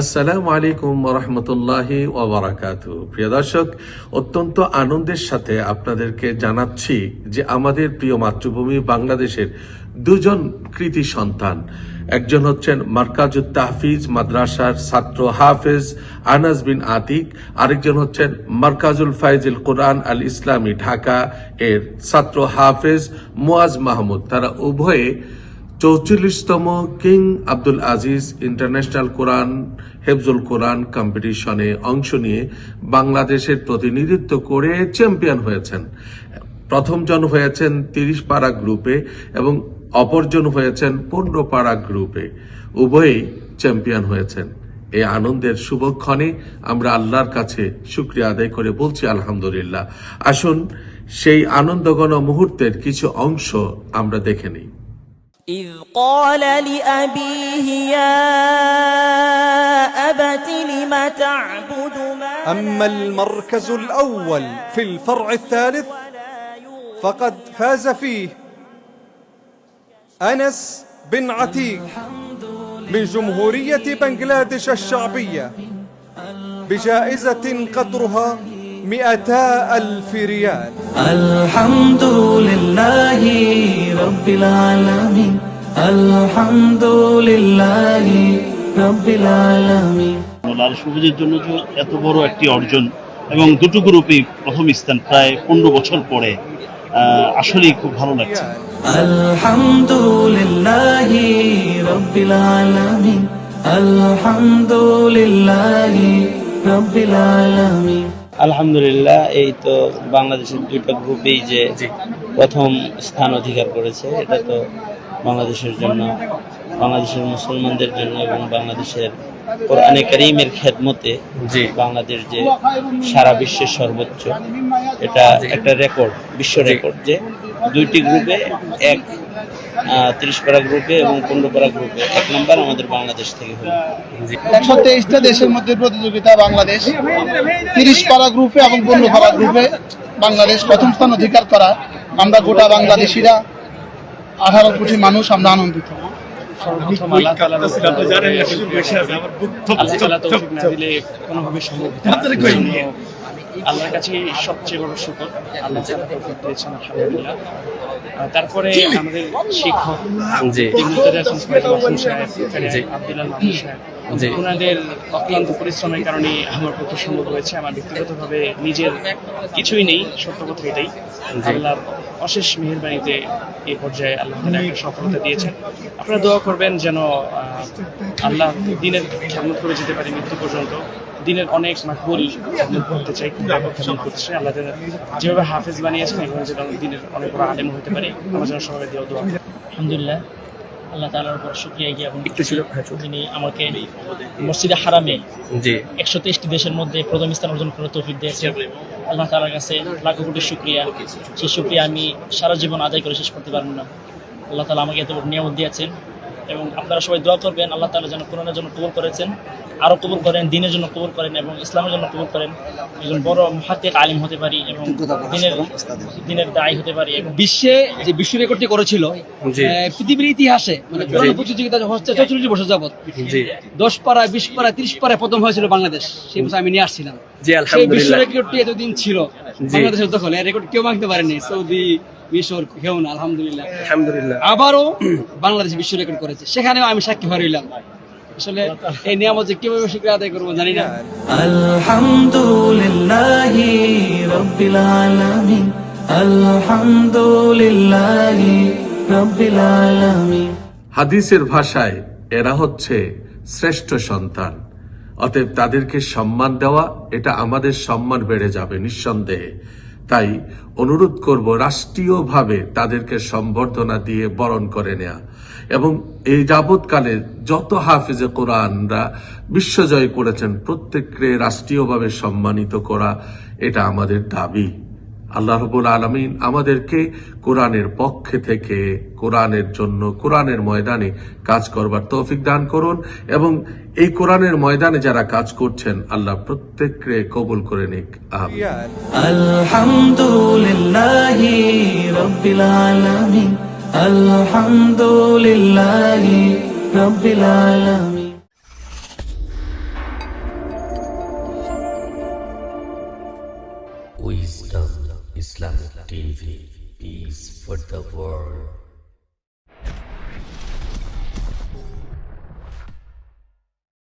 আসসালামু আলাইকুম রহমতুল্লাহি ওবরাকাত প্রিয় দর্শক, অত্যন্ত আনন্দের সাথে আপনাদেরকে জানাচ্ছি যে আমাদের প্রিয় মাতৃভূমি বাংলাদেশের দুজন কৃতি সন্তান। একজন হচ্ছেন মার্কাজুত তাহফিজ মাদ্রাসার ছাত্র হাফেজ আনাস বিন আতিক, আরেকজন হচ্ছেন মার্কাজুল ফাইজুল কোরআন আল ইসলামী ঢাকা এর ছাত্র হাফেজ মুয়াজ মাহমুদ। তারা উভয়ে চৌচল্লিশতম কিং আব্দুল আজিজ ইন্টারন্যাশনাল কোরআন, হেফজুল কোরআন কম্পিটিশনে অংশ নিয়ে বাংলাদেশের প্রতিনিধিত্ব করে চ্যাম্পিয়ন হয়েছেন। প্রথমজন হয়েছেন তিরিশ পাড়া গ্রুপে এবং অপরজন হয়েছেন পনেরো পাড়া গ্রুপে। উভয়ই চ্যাম্পিয়ন হয়েছেন। এই আনন্দের শুভক্ষণে আমরা আল্লাহর কাছে শুক্রিয়া আদায় করে বলছি, আলহামদুলিল্লাহ। আসুন সেই আনন্দঘন মুহূর্তের কিছু অংশ আমরা দেখে নিই। إذ قال لأبيه يا أبت لم تعبد ما أما المركز الأول في الفرع الثالث فقد فاز فيه أنس بن عتيق من جمهورية بنغلاديش الشعبية بجائزة قدرها مئتا ألف ريال. আলহামদুলিল্লাহ রব্বিল আলামিন। আলহামদুলিল্লাহ রব্বিল আলামিন। লাল সবুজের জন্য যে এত বড় একটি অর্জন এবং দুটো গ্রুপে প্রথম স্থান প্রায় পনেরো বছর পরে আসলেই খুব ভালো লাগছে। আলহামদুলিল্লাহ রব্বিল আলামিন। আলহামদুলিল্লাহ রব্বিল আলামিন। আলহামদুলিল্লাহ এই তো বাংলাদেশের দুইটা গ্রুপেই যে প্রথম স্থান অধিকার করেছে এটা তো বাংলাদেশের জন্য বাংলাদেশের মুসলমানদের জন্য এবং বাংলাদেশের কোরআনে করিমের খেদমতে বাংলাদেশ যে সারা বিশ্বের সর্বোচ্চ এটা একটা রেকর্ড বিশ্ব রেকর্ড যে দুইটি গ্রুপে এক তিরিশ পারা গ্রুপে এবং পনেরো পারা গ্রুপে এক নম্বর আমাদের বাংলাদেশ থেকে হলো। একশো তেইশটা দেশের মধ্যে প্রতিযোগিতা বাংলাদেশ। তিরিশ পারা গ্রুপে এবং পনেরো পারা গ্রুপে বাংলাদেশ প্রথম স্থান অধিকার করা। আমরা গোটা বাংলাদেশিরা আঠারো কোটি মানুষ আমরা আনন্দিত। আল্লাহ তাআলা তৌফিক না দিলে কোনোভাবে সম্ভব আল্লাহর কাছে সবচেয়ে বড় শুকর। আল্লাহ তাআলা তৌফিক দিয়েছেন আলহামদুলিল্লাহ। তারপরে আমাদের শিক্ষক হাসান সাহেব আব্দুল্লাহ মাহমুদ সাহেব। ওনাদের অক্লান্ত পরিশ্রমের কারণে আমার পক্ষে সম্ভব হয়েছে। আমার ব্যক্তিগতভাবে নিজের কিছুই নেই সত্য কথা এটাই। আল্লাহ অশেষ মেহেরবানিতে এই পর্যায়ে আল্লাহ একটা সফলতা দিয়েছেন। আপনারা দোয়া করবেন যেন আল্লাহ দিনের খেদমত করে যেতে পারি মৃত্যু পর্যন্ত। দিনের অনেক মাকবুল খেদমত করতে চাই করতে চাই আল্লাহ যেভাবে হাফেজ বানিয়েছেন এভাবে যেন দিনের অনেক বড় আলেম হতে পারি। আমার যেন সবাই দেওয়া দোয়া আলহামদুলিল্লাহ। আল্লাহ তালার উপর শুক্রিয়া জ্ঞাপন করছি যিনি আমাকে মসজিদে হারামে একশো তেইশটি দেশের মধ্যে প্রথম স্থান অর্জন করার তৌফিক দিয়েছে আল্লাহ তালার কাছে লাখো কোটি শুক্রিয়া। সেই শুক্রিয়া আমি সারা জীবন আদায় করে শেষ করতে পারব না। আল্লাহ তালা আমাকে এত বড় নিয়ামত দিয়েছেন। এবং আপনারা সবাই দোয়া করবেন আল্লাহ তালা যেন কোরআনের জন্য কবুল করেছেন আরও কবুল করেন দিনের জন্য কবুল করেন এবং ইসলামের জন্য কবুল করেন। একজন বড় হাতে আলিম হতে পারি এবং দিনের দিনের দায়ী হতে পারি এবং বিশ্বে যে বিশ্ব রেকর্ডটি করেছিল পৃথিবীর ইতিহাসে মানে প্রতিযোগিতা হচ্ছে চৌচল্লিশ বছর যাবত দশ পাড়া বিশ পাড়া ত্রিশ পাড়ায় প্রথম হয়েছিল বাংলাদেশ। সেই বছর আমি নিয়ে আসছিলাম। সেই বিশ্ব রেকর্ডটি এতদিন ছিল বাংলাদেশের দখলে। রেকর্ড কেউ ভাঙতে পারেনি। সৌদি মিশর খেউন আলহামদুলিল্লাহ। আলহামদুলিল্লাহ। আবারও বাংলাদেশ বিশ্ব রেকর্ড করেছে। সেখানেও আমি সাক্ষী আসলে এই নিয়ামত যে কীভাবে শুক্র আদায় করব জানি না। আলহামদুলিল্লাহ রব্বিল আলামিন। আলহামদুলিল্লাহ রব্বিল আলামিন। হাদিসের ভাষায় এরা হচ্ছে শ্রেষ্ঠ সন্তান। অতএব তাদেরকে সম্মান দেওয়া এটা আমাদের সম্মান বেড়ে যাবে নিঃসন্দেহে। তাই অনুরোধ করব রাষ্ট্রীয়ভাবে তাদেরকে সম্বর্ধনা দিয়ে বরণ করে নেয়া। এবং এই যাবৎকালে যত হাফিজে কোরআনরা বিশ্বজয় করেছেন, প্রত্যেককে রাষ্ট্রীয়ভাবে সম্মানিত করা এটা আমাদের দাবি। আল্লাহ রবুল আলমিন আমাদেরকে কোরআনের পক্ষে থেকে কোরআনের জন্য কোরআনের ময়দানে কাজ করবার তৌফিক দান করুন এবং এই কোরআনের ময়দানে যারা কাজ করছেন, আল্লাহ প্রত্যেককে কবুল করে নিক। আলহামদুলিল্লাহ Islamic TV. Peace for the world.